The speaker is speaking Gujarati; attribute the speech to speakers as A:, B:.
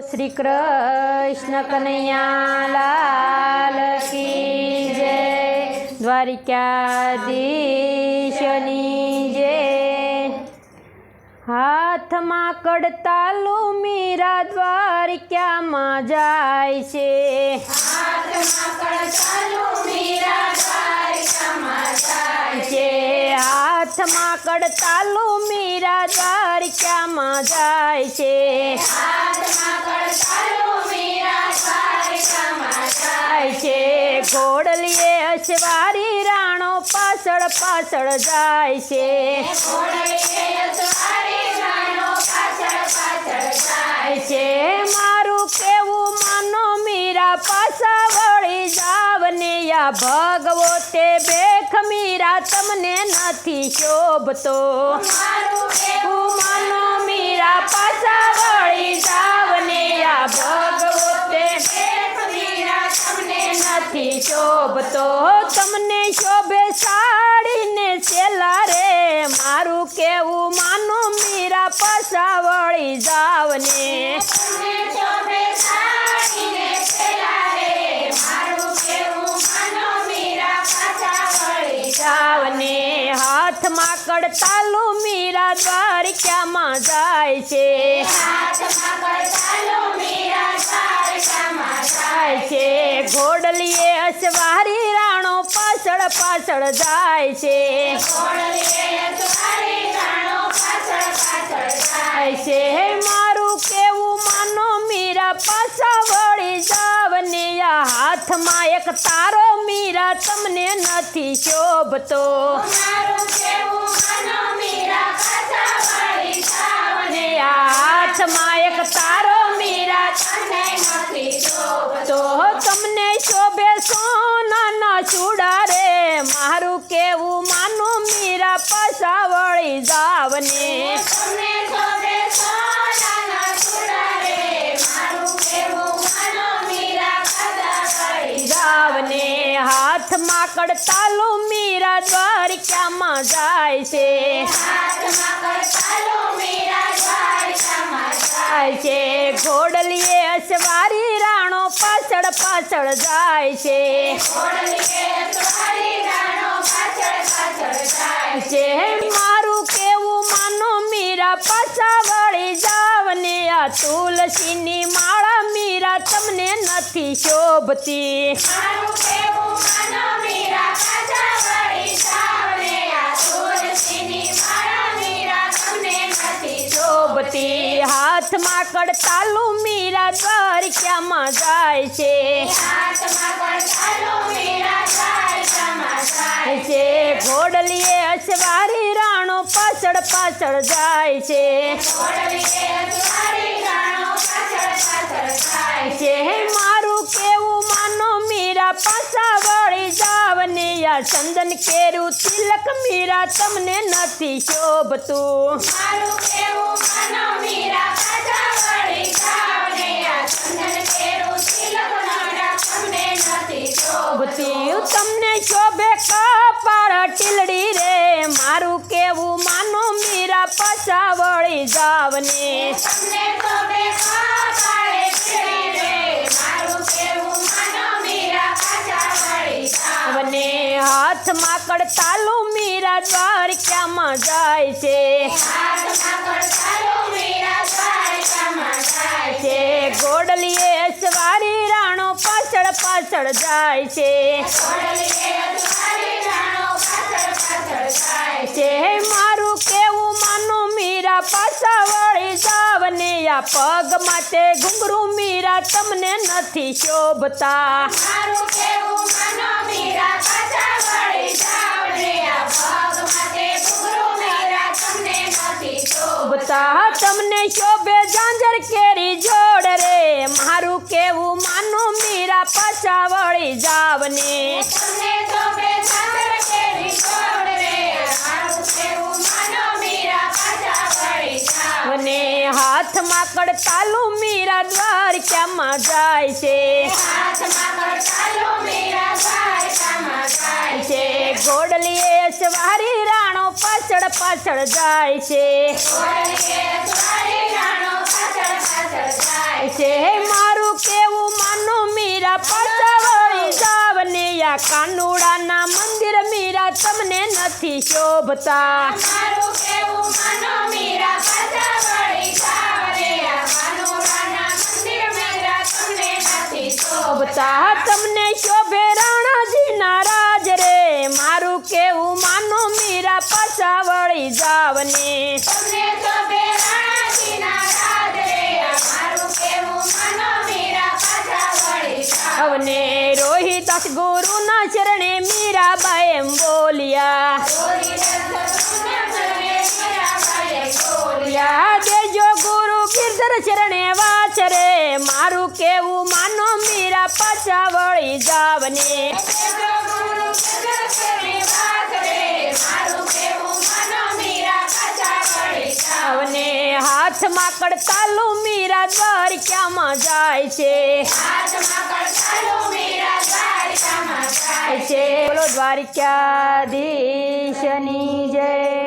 A: શ્રી કૃષ્ણ કનૈયાલાલ કી જય. દ્વારિકાધીશની જય. હાથમાં કડતાલું મીરા દ્વારિકામાં જાય છે. છે. હાથમાં કડતાલું મીરા દ્વારિકામાં જાય છે. જાય છે. ઘોડલીએ અશવારી રાણો પાછળ પાછળ જાય છે. જાય છે. મારું કેવું માનો મીરા પાછા વળી જાવને યા ભગવો તે બેખ મીરા તમને નથી શોભતો. માનો મીરા પાછા વળી જાવને આ ભગવતે નથી શોભતો. તમને શોભે સાડીને છેલા રે. મારું કેવું માનો મીરા પાછા વળી જાવને. કડતાલું મીરા દ્વારિકામાં જાય છે. જાય છે. ઘોડલીએ અસવારી રાણો પાછળ પાછળ જાય છે. જાય છે. મારું કેવું માનો મીરા પાછા વળી જાવને આ હાથમાં એક તારો મીરા તમને નથી શોભતો. ને કેવું માનું મીરા પાછા વળી જાવને? જાવને? હાથમાં કડતાલું મીરા દ્વારિકામાં જાય છે. જાય છે. ઘોડલીએ અસવારી રાણો પાછળ પાછળ જાય છે. છે મારું કેવું માનો મીરા પાછા વળી જાવને આ તુલસીની માળા મીરા તમને નથી શોભતી. શોભતી. હાથમાં કડતાલું મીરા દ્વારિકામાં જાય છે. જાય પાછળ પાછળ જાય છે. છે મારું કેવું માનો? મીરા પાછા વળી જાવને યા ચંદન કેરું તિલક. મીરા તમને નથી શોભતી. તમને શોભે કપાળ ટીલડી રે. મારું કેવું માનો? મીરા પાછા વળી જાવને. મને હાથમાં કડતાલું મીરા દ્વારિકામાં જાય છે. જાય છે. ગોડલીએ સવારી રાણો પાછળ પાછળ જાય છે. જાય છે. મારું મીરા પાછા વળી જાવને આ પગ માટે ઘુંઘરું મીરા તમને નથી શોભતા.
B: મારું કેવું માનો મીરા પાછા વળી આ પગ માટે ઘૂઘરું મીરા તમને નથી
A: શોભતા. તમને શોભે ઝાંઝર કેરી જોડ રે. મારું કેવું માનું મીરા પાછા વળી જાવને
B: તમને
A: હાથમાં કડતાલુ મીરા ક્યાંમાં જાય છે? ગોડલીએ સવારી રાણો પાછળ પાછળ જાય છે. મારું કેવું માનું મીરા પાછળ જાવને યા કાનુડાના મંદિર મીરા તમને નથી શોભતા.
B: ભૂલી જાવને
A: અવને રોહિદાસ ગુરુના ચરણે મીરાબાઈ એમ બોલ્યા. દેજો ગુરુ કીર્તન ચરણે વાચરે મારું કેવું માનો મીરા પાછા વળી જાવને. હાથમાં કડતાલુ મીરા દ્વારકામાં જાય છે? બોલો દ્વારકાધીશની જય.